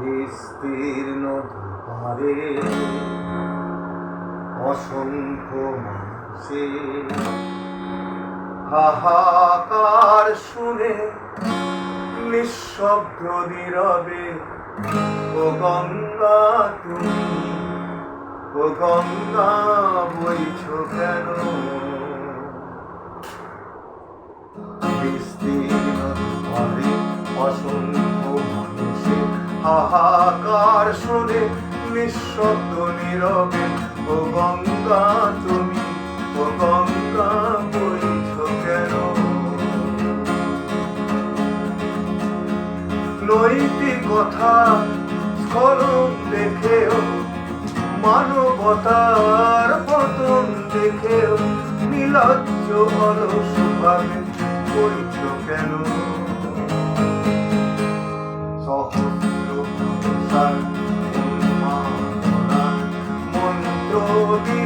বিস্তীর্ণ দুপারে অসংখ্য মানুষের হাহাকার শুনে নিঃশব্দ নীরবে, ও গঙ্গা, তুমি, ও গঙ্গা, বইছ কেন? বিস্তীর্ণ অসংখ্য হাহাকার শুনে, নিঃশব্দ নীরবে, ও গঙ্গা, তুমি, ও গঙ্গা বইছ কেন? নৈতিকতা স্খলন দেখেও মানবতার পতন দেখেও, নিলজ্জ অলস ভাবে করিছ কেন? todo